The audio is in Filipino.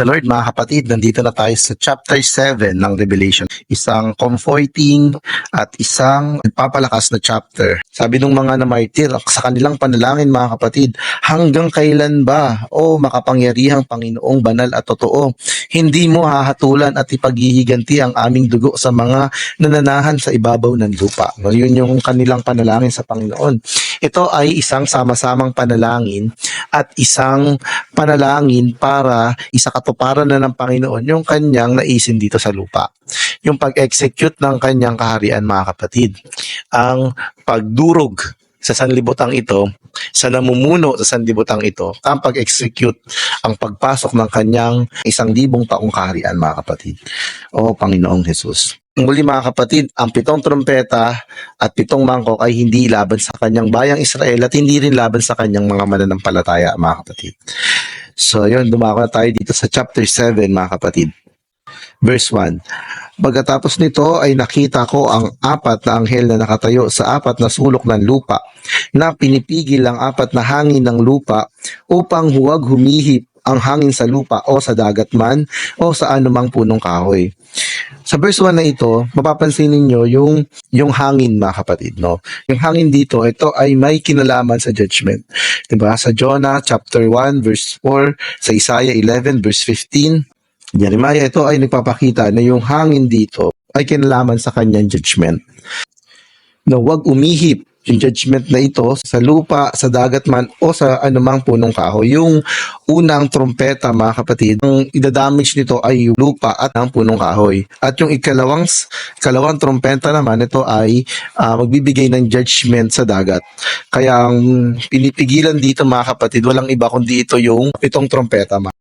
the Lord mga kapatid, nandito na tayo sa chapter 7 ng Revelation. Isang comforting at isang nagpapalakas na chapter. Sabi ng mga namartir sa kanilang panalangin mga kapatid, hanggang kailan ba, o makapangyarihang Panginoong banal at totoo, hindi mo hahatulan at ipaghihiganti ang aming dugo sa mga nananahan sa ibabaw ng lupa. No, yun yung kanilang panalangin sa Panginoon. Ito ay isang sama-samang panalangin at isang panalangin para isakatuparan na ng Panginoon yung kanyang naisin dito sa lupa. Yung pag-execute ng kanyang kaharian mga kapatid. Ang pagdurog sa sanlibutang ito, sa namumuno sa sanlibutang ito, ang pag-execute, ang pagpasok ng kanyang isang libong taong kaharian mga kapatid. O Panginoong Jesus. Muli mga kapatid, ang pitong trompeta at pitong mangkok ay hindi laban sa kanyang bayang Israel at hindi rin laban sa kanyang mga mananampalataya mga kapatid. So yun, dumako na tayo dito sa chapter 7 mga kapatid. Verse 1. Pagkatapos nito ay nakita ko ang apat na anghel na nakatayo sa apat na sulok ng lupa na pinipigil ang apat na hangin ng lupa upang huwag humihip ang hangin sa lupa o sa dagat man o sa anumang punong kahoy. Sa verse 1 na ito, mapapansin ninyo yung, yung hangin mga kapatid. No? Yung hangin dito, ito ay may kinalaman sa judgment. Diba? Sa Jonah chapter 1 verse 4, sa Isaiah 11 verse 15, Jeremiah, ito ay nagpapakita na yung hangin dito ay kinalaman sa kanyang judgment. Na huwag umihip yung judgment na ito sa lupa, sa dagat man, o sa anumang punong kahoy. Yung unang trompeta, mga kapatid, ang idadamage nito ay yung lupa at ang punong kahoy. At yung ikalawang, ikalawang trompeta naman, ito ay ah, magbibigay ng judgment sa dagat. Kaya ang pinipigilan dito, mga kapatid, walang iba kundi ito yung pitong trompeta. ma-